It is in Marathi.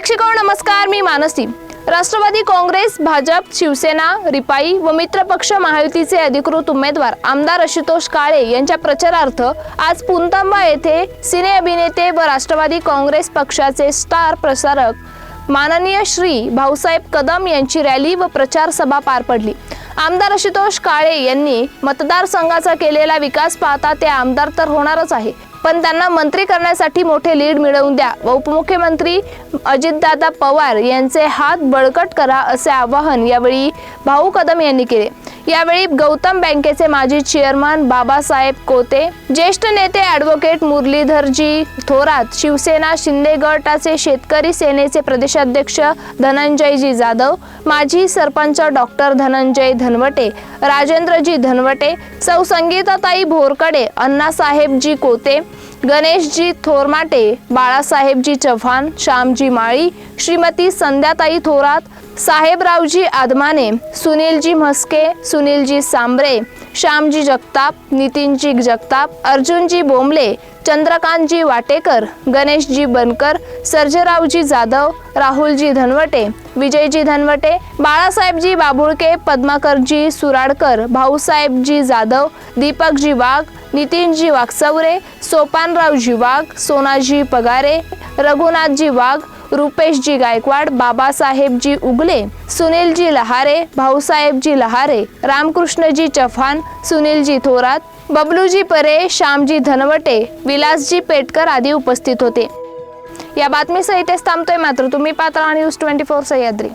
प्रेक्षको नमस्कार मी मानसी राष्ट्रवादी काँग्रेस भाजप शिवसेना रिपाई व मित्रपक्ष महायुतीचे अधिकृत उमेदवार आमदार आशुतोष काळे यांच्या प्रचारार्थ आज पुंतांबा येथे सिने अभिनेते व राष्ट्रवादी काँग्रेस पक्षाचे स्टार प्रसारक माननीय श्री भाऊसाहेब कदम यांची रॅली व प्रचार सभा पार पडली. आमदार आशुतोष काळे यांनी मतदारसंघाचा केलेला विकास पाहता ते आमदार तर होणारच आहे पण त्यांना मंत्री करण्यासाठी मोठे लीड मिळवून द्या. व उपमुख्यमंत्री अजितदादा पवार यांचे हात बळकट करा असे आवाहन यावेळी भाऊ कदम यांनी केले. यावेळी गौतम बँकेचे माजी चेअरमन बाबासाहेब कोते ज्येष्ठ नेते ॲडव्होकेट मुरलीधरजी थोरात शिवसेना शिंदे गटाचे शेतकरी सेनेचे प्रदेशाध्यक्ष धनंजयजी जाधव माजी सरपंच डॉक्टर धनंजय धनवटे राजेंद्रजी धनवटे सौ संगीताताई भोरकडे अण्णासाहेबजी कोते गणेशजी थोरमाटे बाळासाहेबजी चव्हाण श्यामजी माळी श्रीमती संध्याताई थोरात साहेबरावजी आदमाने सुनीलजी म्हस्के सुनीलजी सांबरे श्यामजी जगताप नितीनजी जगताप अर्जुनजी बोंबले चंद्रकांतजी वाटेकर गणेशजी बनकर सर्जरावजी जाधव राहुलजी धनवटे विजयजी धनवटे बाळासाहेबजी बाबुळके पद्माकरजी सुराडकर भाऊसाहेबजी जाधव दीपकजी वाघ नितीनजी वागचौरे सोपानरावजी वाघ सोनाजी पगारे रघुनाथजी वाघ रुपेशजी गायकवाड बाबासाहेबजी उगले सुनीलजी लहारे भाऊसाहेबजी लहारे रामकृष्णजी चव्हाण सुनीलजी थोरात बबलूजी परे श्यामजी धनवटे विलासजी पेटकर आदी उपस्थित होते. या बातमीसह इथेच थांबतोय मात्र तुम्ही पात्र न्यूज ट्वेंटी फोर सह्याद्री.